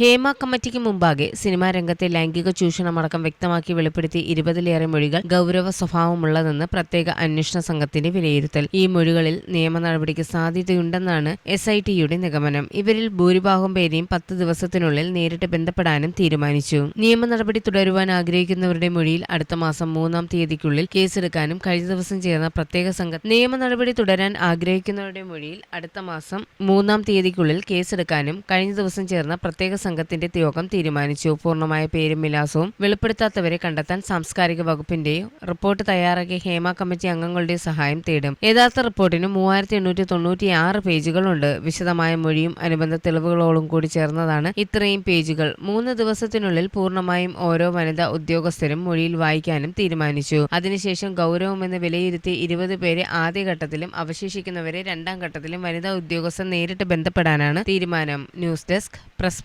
ഹേമ കമ്മിറ്റിക്ക് മുമ്പാകെ സിനിമാ രംഗത്തെ ലൈംഗിക ചൂഷണമടക്കം വ്യക്തമാക്കി വെളിപ്പെടുത്തി ഇരുപതിലേറെ മൊഴികൾ ഗൗരവ സ്വഭാവമുള്ളതെന്ന് പ്രത്യേക അന്വേഷണ സംഘത്തിന്റെ വിലയിരുത്തൽ. ഈ മൊഴികളിൽ നിയമ നടപടിക്ക് സാധ്യതയുണ്ടെന്നാണ് എസ് ഐ ടിയുടെ നിഗമനം. ഇവരിൽ ഭൂരിഭാഗം പേരെയും പത്ത് ദിവസത്തിനുള്ളിൽ നേരിട്ട് ബന്ധപ്പെടാനും തീരുമാനിച്ചു. നിയമ നടപടി തുടരുവാൻ ആഗ്രഹിക്കുന്നവരുടെ മൊഴിയിൽ അടുത്ത മാസം മൂന്നാം തീയതിക്കുള്ളിൽ കേസെടുക്കാനും കഴിഞ്ഞ ദിവസം ചേർന്ന പ്രത്യേക സംഘം നിയമ നടപടി തുടരാൻ ആഗ്രഹിക്കുന്നവരുടെ മൊഴിയിൽ അടുത്ത മാസം മൂന്നാം തീയതിക്കുള്ളിൽ കേസെടുക്കാനും കഴിഞ്ഞ ദിവസം ചേർന്ന പ്രത്യേക സംഘത്തിന്റെ യോഗം തീരുമാനിച്ചു. പൂർണമായ പേരും വിലാസവും വെളിപ്പെടുത്താത്തവരെ കണ്ടെത്താൻ സാംസ്കാരിക വകുപ്പിന്റെ റിപ്പോർട്ട് തയ്യാറാക്കിയ ഹേമ കമ്മിറ്റി അംഗങ്ങളുടെ സഹായം തേടും. യഥാർത്ഥ റിപ്പോർട്ടിന് മൂവായിരത്തി എണ്ണൂറ്റി തൊണ്ണൂറ്റി ആറ് പേജുകളുണ്ട്. വിശദമായ മൊഴിയും അനുബന്ധ തെളിവുകളോടും കൂടി ചേർന്നതാണ് ഇത്രയും പേജുകൾ. മൂന്ന് ദിവസത്തിനുള്ളിൽ പൂർണമായും ഓരോ വനിതാ ഉദ്യോഗസ്ഥരും മൊഴിയിൽ വായിക്കാനും തീരുമാനിച്ചു. അതിനുശേഷം ഗൗരവമെന്ന് വിലയിരുത്തി ഇരുപത് പേരെ ആദ്യഘട്ടത്തിലും അവശേഷിക്കുന്നവരെ രണ്ടാം ഘട്ടത്തിലും വനിതാ ഉദ്യോഗസ്ഥർ നേരിട്ട് ബന്ധപ്പെടാനാണ് തീരുമാനം. News desk press